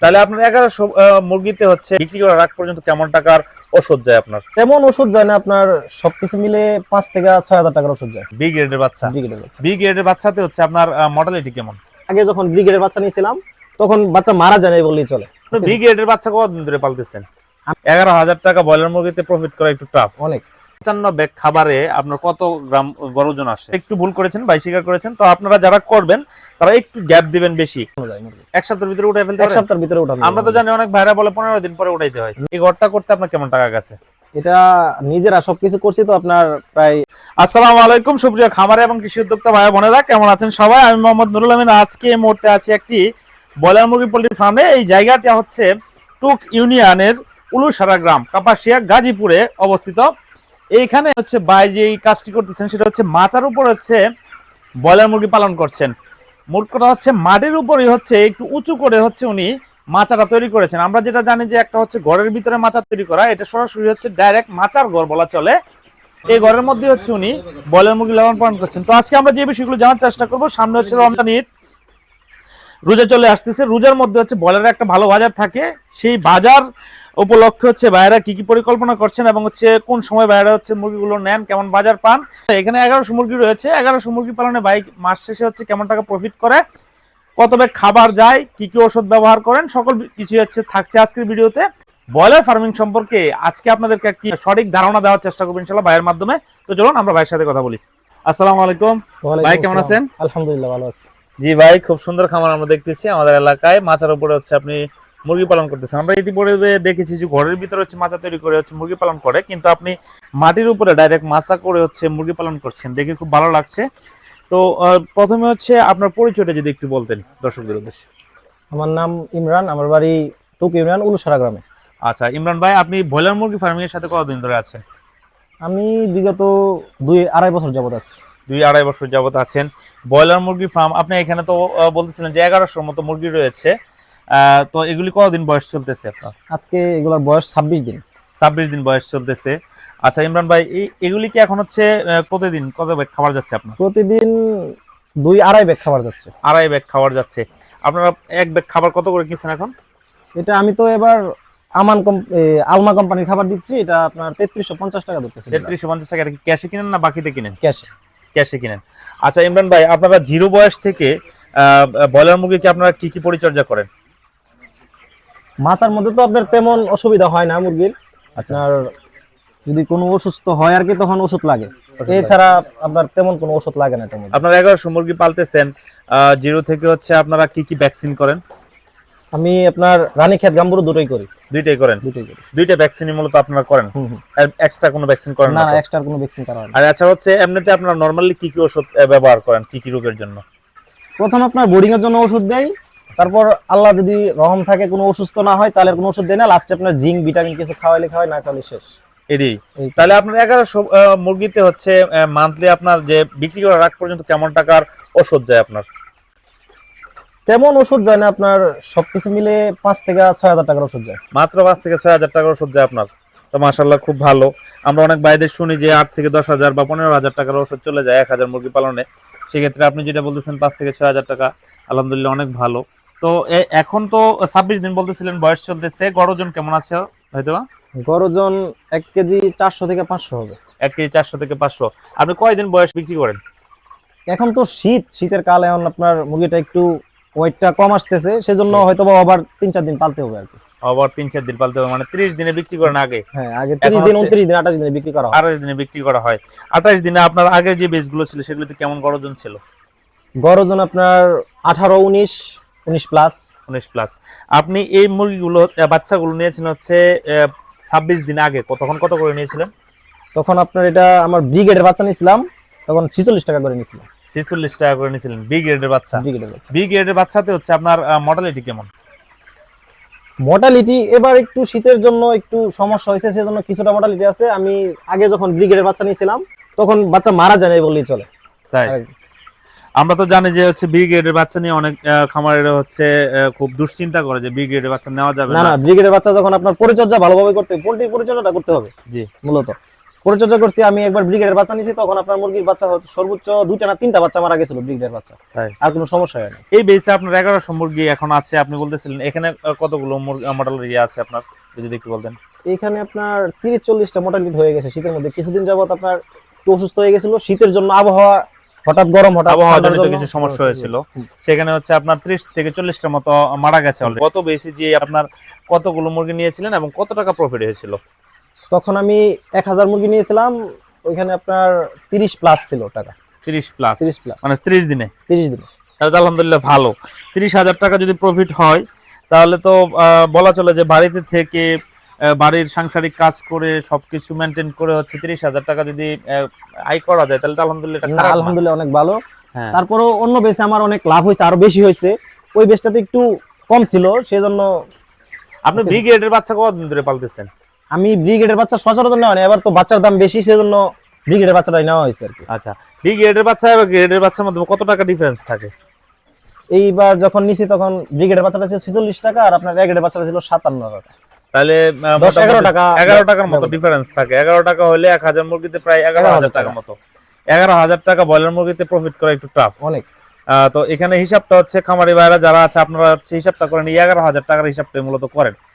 তাহলে আপনার এগারোশো মুরগিতে হচ্ছে বিক্রি করার আগ পর্যন্ত কেমন টাকার ওষুধ যায় আপনার? তেমন ওষুধ যায় না আপনার সবকিছু মিলে পাঁচ থেকে ছয় হাজার টাকার ওষুধ যায়। বি গ্রেডের বাচ্চা? বি গ্রেডের বাচ্চাতে হচ্ছে আপনার মডেলিটি কেমন? আগে যখন বি ব্রিগেডের বাচ্চা নিয়েছিলাম তখন বাচ্চা মারা যায় না বললেই চলে। বি গ্রেডের বাচ্চা কতদিন ধরে পালতেছেন? এগারো হাজার টাকা ব্রয়লার মুরগিতে প্রফিট করা একটু টাফ অনেক। পঞ্চান্ন ব্যাগ খাবারে আপনার কত গ্রাম গরজন আসে? একটু ভুল করেছেন বাই স্বীকার করেছেন। তো আপনারা যারা করবেন তারা একটু গ্যাপ দিবেন বেশি। এক সপ্তাহের ভিতরে উঠে ফেলতে এক সপ্তাহের ভিতরে উঠানো আমরা তো জানি অনেক ভাইরা বলে পনেরো দিন পরে উঠাইতে হয়। এই ঘরটা করতে আপনার কেমন টাকা গেছে? এটা নিজেরা সবকিছু করছি তো আপনার প্রায় আসসালামু আলাইকুম সুপ্রিয় খামারে এবং কৃষি উদ্যোক্তা ভাই বোনেরা কেমন আছেন সবাই? আমি মোহাম্মদ নুরুল আমিন। আজকে এই মুহূর্তে আছি একটি বয়লার মুরগি পোল্ট্রি ফার্মে। এই জায়গাটা হচ্ছে টুক ইউনিয়নের উলুসারা গ্রাম কাপাসিয়া গাজীপুরে অবস্থিত। এইখানে হচ্ছে ভাই যে কাজটি করতেছেন, সেটা হচ্ছে মাচার উপর হচ্ছে ব্রয়লার মুরগি পালন করছেন। মূর্খটা হচ্ছে মাটির উপরই হচ্ছে একটু উঁচু করে হচ্ছে উনি মাচাটা তৈরি করেছেন। আমরা যেটা জানি যে একটা হচ্ছে ঘরের ভিতরে মাচা তৈরি করা, এটা সরাসরি হচ্ছে ডাইরেক্ট মাচার ঘর বলা চলে। এই ঘরের মধ্যে হচ্ছে উনি ব্রয়লার মুরগি লালন পালন করছেন। তো আজকে আমরা যে বিষয়গুলো জানার চেষ্টা করব, সামনে হচ্ছে রমজান ঈদ। রোজা চলে আসতেছে। রোজার মধ্যে হচ্ছে বয়লারের একটা ভালো বাজার থাকে। সেই বাজার উপলক্ষে হচ্ছে ভাইয়েরা কি কি পরিকল্পনা করছেন এবং হচ্ছে কোন সময় ভাইয়েরা হচ্ছে মুরগিগুলো নেন কেমন বাজার পান। এখানে এগারোশো মুরগি রয়েছে। এগারোশো মুরগি পালনে ভাই মাস শেষে হচ্ছে কেমন টাকা প্রফিট করে কত ব্যাগ খাবার যায় কি কি ওষুধ ব্যবহার করেন সকল কিছু হচ্ছে থাকছে আজকের ভিডিওতে। ব্রয়লার ফার্মিং সম্পর্কে আজকে আপনাদেরকে একটি সঠিক ধারণা দেওয়ার চেষ্টা করব ইনশাল্লাহ ভাইয়ের মাধ্যমে। তো চলুন আমরা ভাইয়ের সাথে কথা বলি। আসসালামু আলাইকুম। ভাই, কেমন আছেন? আলহামদুলিল্লাহ ভালো আছি। জি ভাই খুব সুন্দর খামার আমরা দেখতেছি আমাদের এলাকায়। মাচার উপরে হচ্ছে আপনি মুরগি পালন করতেছেন। আমরা ইতিপূর্বে দেখেছি যে ঘরের ভিতরে হচ্ছে মাচা তৈরি করে হচ্ছে মুরগি পালন করে কিন্তু আপনি মাটির উপরে ডাইরেক্ট মাচা করে হচ্ছে মুরগি পালন করছেন। দেখে খুব ভালো লাগছে। তো প্রথমে হচ্ছে আপনার পরিচয়টা যদি একটু বলতেন দর্শকদের উদ্দেশ্যে। আমার নাম ইমরান আমার বাড়ি টুক ইমরান উলুসারা গ্রামে। আচ্ছা ইমরান ভাই আপনি ব্রয়লার মুরগি ফার্মিং এর সাথে কতদিন ধরে আছেন? আমি বিগত দুই আড়াই বছর যাবত আছি। দুই আড়াই বছর যাবত আছেন। ব্রয়লার মুরগি ফার্ম আপনি এখানে তো বলতেছিলেন যে এগারোশোর মতো মুরগি রয়েছে। তো এগুলি কতদিন বয়স চলতেছে আপনার? আজকে এগুলোর বয়স ছাব্বিশ দিন। ছাব্বিশ দিন বয়স চলতেছে। আচ্ছা ইমরান ভাই এগুলি কি এখন হচ্ছে প্রতিদিন কত ব্যাগ খাবার যাচ্ছে আপনার? প্রতিদিন দুই আড়াই ব্যাগ খাবার যাচ্ছে। আড়াই ব্যাগ খাবার যাচ্ছে। আপনারা এক ব্যাগ খাবার কত করে কিনছেন এখন? এটা আমি তো এবার আমান আলমা কোম্পানির খাবার দিচ্ছি। এটা আপনার তেত্রিশশো পঞ্চাশ টাকা ধরতেছে। তেত্রিশশো পঞ্চাশ টাকা এটা কি ক্যাশে কিনেন না বাকিতে কিনেন? ক্যাশে ক্যাশে কিনেন। আচ্ছা ইমরান ভাই আপনারা জিরো বয়স থেকে ব্রয়লার মুরগিকে আপনারা কি কি পরিচর্যা করেন? মাছার মধ্যে তো আপনার তেমন অসুবিধা হয় না মুরগির। আচ্ছা। আপনার যদি কোনো অসুস্থ হয় আর কি তখন ওষুধ লাগে। এছাড়া আপনার তেমন কোনো ওষুধ লাগে না তেমন। আপনারা এগারোশো মুরগি পালতেছেন জিরো থেকে হচ্ছে আপনারা কি কি ভ্যাকসিন করেন? আমি আপনার রানী খেত গাম্বুরু দুটোই করি। দুইটাই করেন? দুটোই করি। দুইটা ভ্যাকসিনই মূলত আপনারা করেন। এক্সট্রা কোনো ভ্যাকসিন করেন না না এক্সট্রা কোনো ভ্যাকসিন করা হয় আর আচ্ছা হচ্ছে এমনিতে আপনারা নর্মালি কি কি ওষুধ ব্যবহার করেন? কি কি রোগের জন্য? প্রথম আপনার বোর্ডিং এর জন্য ওষুধ দেয় তারপর আল্লাহ যদি রহম থাকে কোনো অসুস্থ না হয় তাহলে কোনো ওষুধ দেয় না। লাস্টে আপনার জিঙ্ক ভিটামিন কিছু খাওয়াইলে খাওয়াই না খাওয়ালে শেষ। এই। তাহলে আপনার এগারোশো মুরগিতে হচ্ছে মান্থলি আপনার যে বিক্রি করার আগ পর্যন্ত কেমন টাকার ওষুধ যায় আপনার? তেমন ওষুধ যায় না আপনার সবকিছু মিলে পাঁচ থেকে ছয় হাজার টাকার ওষুধ যায়। মাত্র পাঁচ থেকে ছয় হাজার টাকার ওষুধ যায় আপনার। তো মাসাল্লাহ খুব ভালো। আমরা অনেক বাইদের শুনি যে আট থেকে দশ হাজার বা পনেরো হাজার টাকার ওষুধ চলে যায় এক হাজার মুরগি পালনে। সেক্ষেত্রে আপনি যেটা বলতেছেন পাঁচ থেকে ছয় হাজার টাকা আলহামদুলিল্লাহ অনেক ভালো। তো এখন তো ছাব্বিশ দিন বলতেছিলেন বয়স চলতেছে। গড় ওজন কেমন আছে হয়তো গড় ওজন এক কেজি চারশো থেকে পাঁচশো হবে। এক কেজি চারশো থেকে পাঁচশো। আপনি কয়দিন বয়স বিক্রি করেন? এখন তো শীত শীতের কাল এখন আপনার মুরগিটা একটু ওয়েটটা কম আসতেছে সেজন্য হয়তো বা আবার তিন চার দিন পালতে হবে আর কি। আবার তিন চার দিন পালতে হবে মানে ত্রিশ দিনে বিক্রি করেন আগে। হ্যাঁ আগে তিরিশ দিন উনত্রিশ দিন আঠাশ দিনে বিক্রি করা হয়। আঠাশ দিনে বিক্রি করা হয়। আঠাশ দিনে আপনার আগের যে বেসগুলো ছিল সেগুলোতে কেমন গড় ওজন ছিল? গড় ওজন আপনার আঠারো উনিশ উনিশ প্লাস উনিশ প্লাস আপনি এই মুরগিগুলো বাচ্চাগুলো নিয়েছেন হচ্ছে ছাব্বিশ দিন আগে। তখন কত করে নিয়েছিলেন? তখন আপনার এটা আমার ব্রিগেডের বাচ্চা নিয়েছিলাম তখন ছিচল্লিশ টাকা করে নিয়েছিলাম। ছেচল্লিশ টাকা করে নিয়েছিলেন বি গ্রেডের বাচ্চা। বি গ্রেডের বাচ্চাতে হচ্ছে আপনার মডেলিটি কেমন? মোটালিটি এবার একটু শীতের জন্য একটু সমস্যা হয়েছে সেজন্য কিছুটা মোটালিটি আছে। আমি আগে যখন ব্রিগেডের বাচ্চা নিয়েছিলাম তখন বাচ্চা মারা যায় বললেই চলে। তাই? আমরা তো জানি যে হচ্ছে বি গ্রেডের বাচ্চা নিয়ে অনেক খামারেরা হচ্ছে খুব দুশ্চিন্তা করে যে বি গ্রেডের বাচ্চা নেওয়া যাবে না না। না ব্রিগেডের বাচ্চা যখন আপনার পরিচর্যা ভালোভাবে করতে পোল্ট্রির পরিচর্যাটা করতে হবে জি। মূলত। পরিচর্যা করছি আমি একবার ব্রিগেডের বাচ্চা নিয়েছি তখন আপনার মুরগির বাচ্চা সর্বোচ্চ দুইটা না তিনটা বাচ্চা মারা গেছিল ব্রিগেডের বাচ্চা। আর কোনো সমস্যা হয় না এই বেসে আপনার এগারোশো মুরগি এখন আছে আপনি বলতেছিলেন এখানে কতগুলো মডেল ইয়ে আছে আপনার? যদি একটু বলতেন। এখানে আপনার তিরিশ চল্লিশটা মোটালিট হয়ে গেছে শীতের মধ্যে। কিছুদিন যাবত আপনার একটু অসুস্থ হয়ে গেছিল শীতের জন্য আবহাওয়া হঠাৎ গরম হঠাৎ আবহাওয়া জনিত কিছু সমস্যা হয়েছিল। সেখানে হচ্ছে আপনার ত্রিশ থেকে চল্লিশটার মতো মারা গেছে। কত বেশি যে আপনার কতগুলো মুরগি নিয়েছিলেন এবং কত টাকা প্রফিট হয়েছিল? তখন আমি এক হাজার মুরগি নিয়েছিলাম ওইখানে আপনার তিরিশ প্লাস ছিল টাকা। তিরিশ প্লাস তিরিশ প্লাস মানে ত্রিশ দিনে? তিরিশ দিনে। তাহলে আলহামদুলিল্লাহ ভালো। তিরিশ হাজার টাকা যদি প্রফিট হয় তাহলে তো বলা চলে যে বাড়িতে থেকে বাড়ির সাংসারিক কাজ করে সবকিছু মেনটেন করে হচ্ছে তিরিশ হাজার টাকা যদি আয় করা যায় তাহলে তো আলহামদুলিল্লাহ। আলহামদুলিল্লাহ অনেক ভালো। হ্যাঁ। তারপরও অন্য বেসে আমার অনেক লাভ হয়েছে আরও বেশি হয়েছে। ওই বেসটাতে একটু কম ছিল সেজন্য আপনি বিগ এর বাচ্চা কতদিন ধরে পালতেছেন? আমি ব্রিগেডের বাচ্চা সচরাচর নেওয়া এবার তো বাচ্চার দাম বেশি সেজন্য ব্রিগেডের বাচ্চাটাই নেওয়া হয়েছে আর কি। আচ্ছা বিগ এর বাচ্চা এবং গ্রেডের বাচ্চার মধ্যে কত টাকা ডিফারেন্স থাকে? এইবার যখন নিছি তখন ব্রিগেডের বাচ্চাটা ছিল ছেচল্লিশ টাকা আর আপনার এগেডের বাচ্চাটা ছিল সাতান্ন টাকা। তাহলে দশ এগারো টাকা এগারো টাকার মতো ডিফারেন্স থাকে। এগারো টাকা হলে এক হাজার মুরগিতে প্রায় এগারো হাজার টাকা। মতো। এগারো হাজার টাকা ব্রয়লার মুরগিতে প্রফিট করা একটু টাফ অনেক। তো এখানে হিসাবটা হচ্ছে খামারি ভাইরা যারা আছে আপনারা হিসাবটা করেন এই এগারো হাজার টাকার হিসাবটা মূলত করেন। করা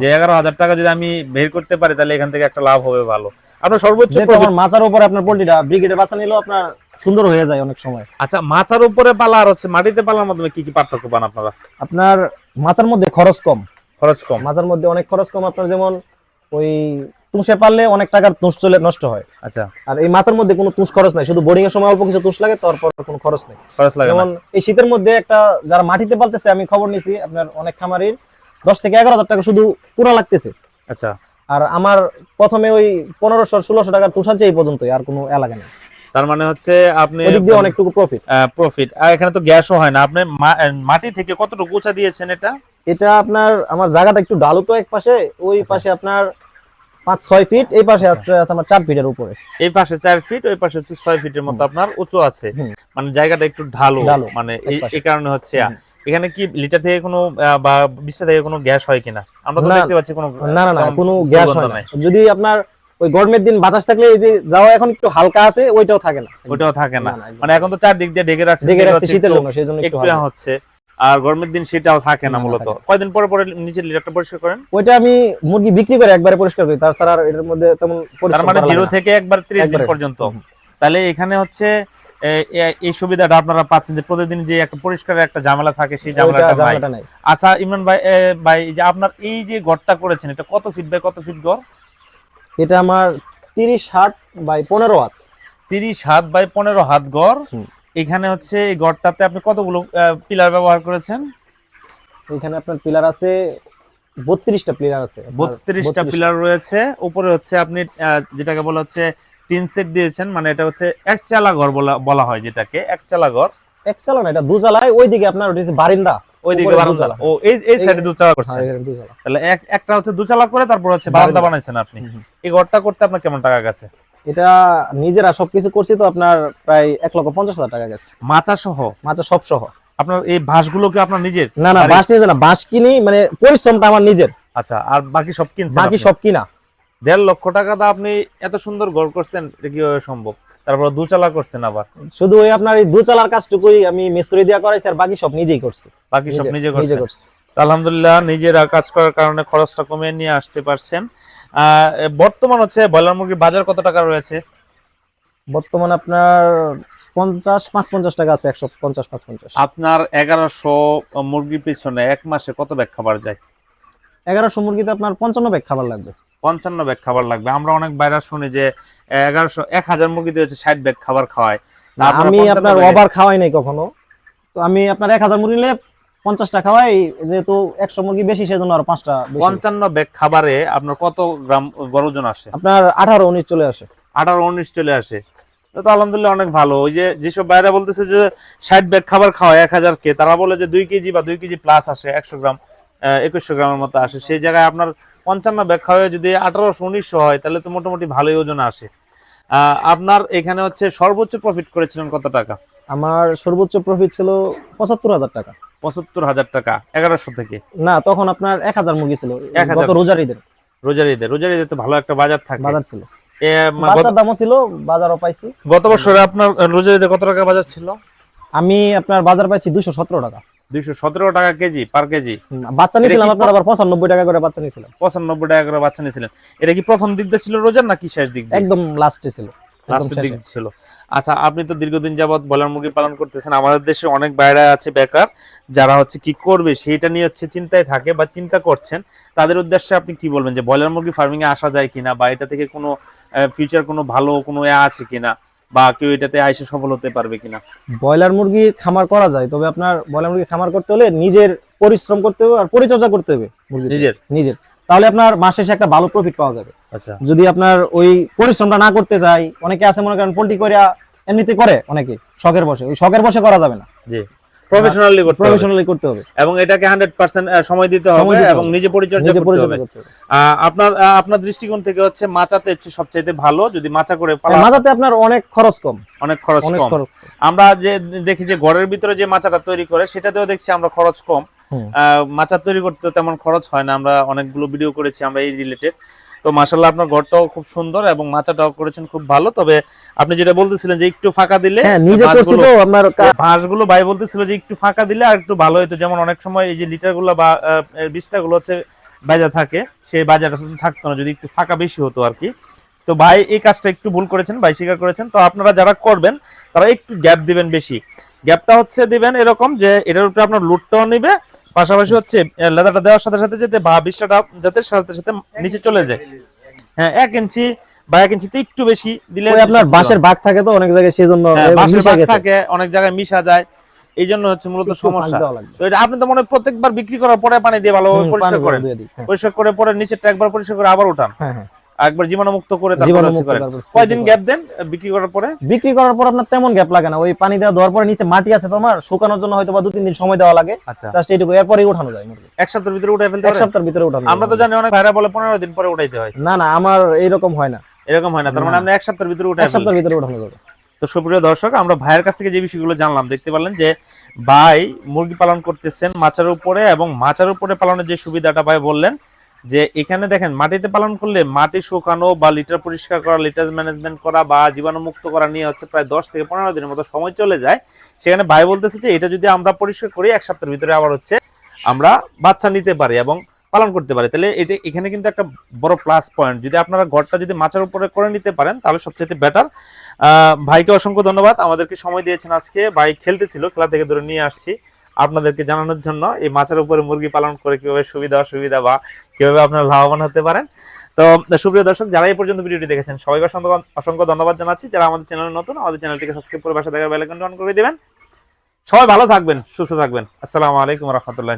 যে এগারো হাজার টাকা যদি আমি বের করতে পারি তাহলে এখান থেকে একটা লাভ হবে ভালো। আপনার সর্বোচ্চ মাচার উপরে আপনার পোল্ট্রিটা ব্রিগেডের বাচ্চা নিলেও আপনার সুন্দর হয়ে যায় অনেক সময়। আচ্ছা মাচার উপরে পালা আর হচ্ছে মাটিতে পালার মাধ্যমে কি কি পার্থক্য পান আপনারা? আপনার মাচার মধ্যে খরচ কম। খরচ কম। মাচার মধ্যে অনেক খরচ কম আপনার যেমন ওই তুষে পারলে অনেক টাকার তুষ চলে নষ্ট হয়। আচ্ছা। আর এই মাথার মধ্যে কোনো তুষ খরচ নাই শুধু বোর্ডিং এর সময় অল্প কিছু তুষ লাগে তারপর কোনো খরচ নেই। খরচ লাগে যেমন এই শীতের মধ্যে একটা যারা মাটিতে পালতেছে আমি খবর নিছি আপনার অনেক খামারির দশ থেকে এগারো হাজার টাকা শুধু পুরা লাগতেছে। আচ্ছা। আর আমার প্রথমে ওই পনেরোশো ষোলোশো টাকার তুষ আছে এই পর্যন্তই আর কোনো এলাকা নেই। তার মানে হচ্ছে আপনি অনেকটুকু প্রফিট প্রফিট আর এখানে তো গ্যাসও হয় না। আপনি মাটি থেকে কতটুকু উঁচা দিয়েছেন এটা? এটা আপনার আমার জায়গাটা একটু ডালু তো এক পাশে ওই আচ্ছা। পাশে আপনার পাঁচ ছয় ফিট এই পাশে আছে আমার চার ফিটের উপরে। এই পাশে চার ফিট ওই পাশে হচ্ছে ছয় ফিটের মতো আপনার উঁচু আছে। মানে জায়গাটা একটু ঢালু। ঢালু, মানে এই কারণে হচ্ছে। এখানে কি লিটার থেকে কোনো বা বিস্তা থেকে কোনো গ্যাস হয় কিনা? আমরা তো দেখতে পাচ্ছি কোনো না না না কোনো গ্যাস হয় না। যদি আপনার ওই গরমের দিন বাতাস থাকলে এই যে যাওয়া এখন একটু হালকা আছে ওইটাও থাকে না। ওটাও থাকে না। মানে এখন তো চারদিক দিয়ে ঢেকে রাখছে দেখে রাখছি শীতের জন্য সেই জন্য একটু। হচ্ছে। আর গরমের দিন সেটাও থাকে না মূলত। কয়দিন পরে পরে নিচের লিটারটা পরিষ্কার করেন? ওইটা আমি মুরগি বিক্রি করে একবারে পরিষ্কার করি তাছাড়া আর এটার মধ্যে তেমন তার মানে জিরো থেকে একবার ত্রিশ দিন পর্যন্ত। তাহলে এখানে হচ্ছে এই সুবিধাটা আপনারা পাচ্ছেন যে প্রতিদিন যে একটা পরিষ্কারের একটা ঝামেলা থাকে সেই ঝামেলাটা নাই। আচ্ছা ইমরান ভাই ভাই যে আপনার এই যে ঘরটা করেছেন এটা কত ফিট বাই কত ফিট ঘর এটা আমার তিরিশ হাত বাই পনেরো হাত। তিরিশ হাত বাই পনেরো হাত ঘর এখানে হচ্ছে এই ঘরটাতে আপনি কতগুলো পিলার ব্যবহার করেছেন? এখানে আপনার পিলার আছে বত্রিশটা পিলার আছে। বত্রিশটা পিলার রয়েছে। উপরে হচ্ছে আপনি যেটাকে বলা হচ্ছে টিন সেট দিয়েছেন মানে এটা হচ্ছে এক চালা ঘর বলা বলা হয় যেটাকে এক চালা ঘর। এক চালা না এটা দু চালায় ওইদিকে আপনার ওটা বারিন্দা ওইদিকে। ও এই এই সাইডে দুচালা করছেন? হ্যাঁ। তাহলে এক একটা হচ্ছে দুচালা করে তারপর হচ্ছে বারান্দা। বানাইছেন আপনি। এই ঘরটা করতে আপনার কেমন টাকা গেছে? এটা নিজেরা সবকিছু করছি তো আপনার প্রায় এক লক্ষ পঞ্চাশ হাজার টাকা গেছে। মাচা সহ? মাত্র সব সহ। আপনার এই ভাসগুলো কি আপনার নিজের? না না বাঁশ নিয়ে না বাঁশ কিনি মানে পরিশ্রমটা আমার নিজের। আচ্ছা আর বাকি সব কিনছেন বাকি সব কিনা। দেড় লক্ষ টাকা দা আপনি এত সুন্দর ঘর করছেন এটা কীভাবে সম্ভব? তারপর দুচালা করছেন আবার। শুধু ওই আপনার এই দু চালার কাজটুকুই আমি মিস্ত্রি দিয়া করাইছি আর বাকি সব নিজেই করছি। বাকি সব নিজে করছি। আলহামদুলিল্লাহ নিজেরা কাজ করার কারণে খরচটা কমিয়ে নিয়ে আসতে পারছেন। বর্তমান হচ্ছে ব্রয়লার মুরগির বাজার কত টাকা রয়েছে? বর্তমান আপনার পঞ্চাশ পাঁচ পঞ্চাশ টাকা আছে একশো পঞ্চাশ পাঁচ পঞ্চাশ আপনার এগারোশো মুরগির পিছনে এক মাসে কত ব্যাগ খাবার যায়? এগারোশো মুরগিতে আপনার পঞ্চান্ন ব্যাগ খাবার লাগবে। পঞ্চান্ন ব্যাগ খাবার লাগবে। আমরা অনেক বাইরে শুনি যে এগারোশো এক হাজার মুরগিতে হচ্ছে ষাট ব্যাগ খাবার খাওয়ায়। আমি আপনার ওভার খাওয়াই নাই কখনো। তো আমি আপনার এক হাজার মুরগি নিলে পঞ্চাশটা খাওয়াই যেহেতু একশো মুরগি বেশি সেজন্য আর পাঁচটা পঞ্চান্ন ব্যাগ খাবারে আপনার কত গ্রাম গড় ওজন আসে? আপনার আঠারো উনিশ চলে আসে। আঠারো উনিশ চলে আসে। তো তো আলহামদুলিল্লাহ অনেক ভালো। ওই যে যেসব বাইরে বলতেছে যে ষাট ব্যাগ খাবার খাওয়ায় এক হাজার কে তারা বলে যে দুই কেজি বা দুই কেজি প্লাস আসে একশো গ্রাম একুশশো গ্রামের মতো আসে। সেই জায়গায় আপনার পঞ্চান্ন ব্যাখ্যা হয়ে যদি আঠারোশো উনিশশো হয় তাহলে তো মোটামুটি ভালোই ওজন আসে। আপনার এখানে হচ্ছে সর্বোচ্চ প্রফিট করেছিলেন কত টাকা? আমার সর্বোচ্চ প্রফিট ছিল পঁচাত্তর হাজার টাকা। পঁচাত্তর হাজার টাকা এগারোশো থেকে? না তখন আপনার এক হাজার মুরগি ছিল 1000 গত রোজার ঈদের রোজার ঈদে রোজার ঈদে তো ভালো একটা বাজার থাকে। বাজার ছিল। বাচ্চার দামও ছিল বাজারও পাইছি। গত বছরে আপনার রোজারিতে কত টাকা বাজার ছিল? আমি আপনার বাজার পাইছি দুশো সতেরো টাকা। দুইশো সতেরো টাকা কেজি পার কেজি। বাচ্চা আপনার আবার পঁচানব্বই টাকা করে বাচ্চা টাকা করে বাচ্চা এটা কি প্রথম দিক ছিল রোজার নাকি শেষ দিক একদম লাস্টে ছিল। লাস্টের দিক ছিল। আচ্ছা আপনি তো দীর্ঘদিন যাবত ব্রয়লার মুরগি পালন করতেছেন। আমাদের দেশে অনেক বাইরে আছে বেকার যারা হচ্ছে কি করবে সেটা নিয়ে হচ্ছে চিন্তায় থাকে বা চিন্তা করছেন। তাদের উদ্দেশ্যে আপনি কি বলবেন যে ব্রয়লার মুরগি ফার্মিং এ আসা যায় কিনা বা এটা থেকে কোনো ফিউচার কোনো ভালো কোনো এ আছে কিনা? বা কেউ এটাতে আইসে সফল হতে পারবে কিনা? ব্রয়লার মুরগির খামার করা যায় তবে আপনার ব্রয়লার মুরগি খামার করতে হলে নিজের পরিশ্রম করতে হবে আর পরিচর্যা করতে হবে নিজের? নিজের। তাহলে আপনার মাসে শেষে একটা ভালো প্রফিট পাওয়া যাবে। আচ্ছা। যদি আপনার ওই পরিশ্রমটা না করতে চাই অনেকে আছে মনে করেন পোল্ট্রি করে এমনিতে করে অনেকে শখের বসে। ওই শখের বসে করা যাবে না। জি। প্রফেশনালি করতে প্রফেশনালি করতে হবে। এবং এটাকে হান্ড্রেড পার্সেন্ট সময় দিতে হবে এবং নিজে পরিচর্যা করতে হবে। আপনার আপনার দৃষ্টিকোণ থেকে হচ্ছে মাচাতে হচ্ছে সবচাইতে ভালো যদি মাচা করে পালা মাজাতে আপনার অনেক খরচ কম। অনেক খরচ কম। আমরা যে দেখি যে ঘরের ভিতরে যে মাচাটা তৈরি করে সেটাতেও দেখছি আমরা খরচ কম। আহ, মাচা তৈরি করতে তেমন খরচ হয় না। আমরা অনেকগুলো ভিডিও করেছি আমরা এই রিলেটেড তো মাশাল্লাহ আপনার ঘরটাও খুব সুন্দর এবং মাচাটাও করেছেন খুব ভালো। তবে আপনি যেটা বলতেছিলেন যে একটু ফাঁকা দিলে ভাঁজগুলো ভাই বলতেছিল যে একটু ফাঁকা দিলে আর একটু ভালো হতো যেমন অনেক সময় এই যে লিটারগুলো বা বিষটা গুলো হচ্ছে বাজা থাকে সেই বাজারটা থাকতো না যদি একটু ফাঁকা বেশি হতো আর কি। তো ভাই এই কাজটা একটু ভুল করেছেন ভাই স্বীকার করেছেন। তো আপনারা যারা করবেন তারা একটু গ্যাপ দিবেন বেশি। গ্যাপটা হচ্ছে দিবেন এরকম যে এটার উপরে আপনার লুটটাও নিবে পাশাপাশি হচ্ছে লেদারটা দেওয়ার সাথে সাথে যাতে বা বিষটা যাতে সাথে সাথে নিচে চলে যায়। হ্যাঁ এক ইঞ্চি বা এক ইঞ্চিতে একটু বেশি দিলে আপনার বাঁশের ভাগ থাকে তো অনেক জায়গায় সেই জন্য হ্যাঁ, বাঁশের ভাগ থাকে অনেক জায়গায় মিশা যায় এই জন্য হচ্ছে মূলত সমস্যা। তো এটা আপনি তো মনে হয় প্রত্যেকবার বিক্রি করার পরে পানি দিয়ে ভালোভাবে পরিষ্কার করেন। হ্যাঁ। পরিষ্কার করে পরে নিচেরটা একবার পরিষ্কার করে আবার উঠান। হ্যাঁ হ্যাঁ। একবার জীবাণুমুক্ত করে কয়দিন গ্যাপ দেন বিক্রি করার পরে? বিক্রি করার পর আপনার তেমন গ্যাপ লাগে না। ওই পানি দেওয়া দেওয়ার পরে নিচে মাটি আছে তোমার শুকানোর জন্য হয়তো বা দু তিন দিন সময় দেওয়া লাগে। আচ্ছা। জাস্ট এইটুকু এরপরেই উঠানো যায় এক সপ্তাহের ভিতরে উঠে ফেলতে এক সপ্তাহের ভিতরে উঠানো আমরা তো জানি অনেক ভাইরা বলে পনেরো দিন পরে উঠাইতে হয়। না না আমার এইরকম হয় না। এরকম হয় না তার মানে। আপনি এক সপ্তাহের ভিতরে উঠে এক সপ্তাহের ভিতরে উঠানো যাবে। তো সুপ্রিয় দর্শক আমরা ভাইয়ের কাছ থেকে যে বিষয়গুলো জানলাম দেখতে পারলেন যে ভাই মুরগি পালন করতেছেন মাচার উপরে এবং মাচার উপরে পালনের যে সুবিধাটা ভাই বললেন যে এখানে দেখেন, মাটিতে পালন করলে মাটি শুকানো বা লিটার পরিষ্কার করা লিটার ম্যানেজমেন্ট করা বা জীবাণু মুক্ত করা নিয়ে হচ্ছে প্রায় দশ থেকে পনেরো দিনের মতো সময় চলে যায়। সেখানে ভাই বলতেছে যে, এটা যদি আমরা পরিষ্কার করি, এক সপ্তাহের ভিতরে আবার হচ্ছে আমরা বাচ্চা নিতে পারি এবং পালন করতে পারি। তাহলে এটা এখানে কিন্তু একটা বড় প্লাস পয়েন্ট যদি আপনারা ঘরটা যদি মাচার উপরে করে নিতে পারেন, তাহলে সবচেয়ে বেটার ভাইকে অসংখ্য ধন্যবাদ। আমাদেরকে সময় দিয়েছেন আজকে। ভাই খেলতেছিল, খেলা থেকে ধরে নিয়ে আসছি। আপনাদেরকে জানানোর জন্য এই মাছের উপরে মুরগি পালন করে কীভাবে সুবিধা, অসুবিধা বা কীভাবে আপনারা লাভবান হতে পারেন। তো, সুপ্রিয় দর্শক, যারা এই পর্যন্ত ভিডিওটি দেখেছেন, সবাইকে অসংখ্য ধন্যবাদ জানাচ্ছি। যারা আমাদের চ্যানেলে নতুন, আমাদের চ্যানেলটিকে সাবস্ক্রাইব করে পাশে দেখার বেল অন করে দেবেন। সবাই ভালো থাকবেন, সুস্থ থাকবেন। আসসালামু আলাইকুম রহমতুল্লাহ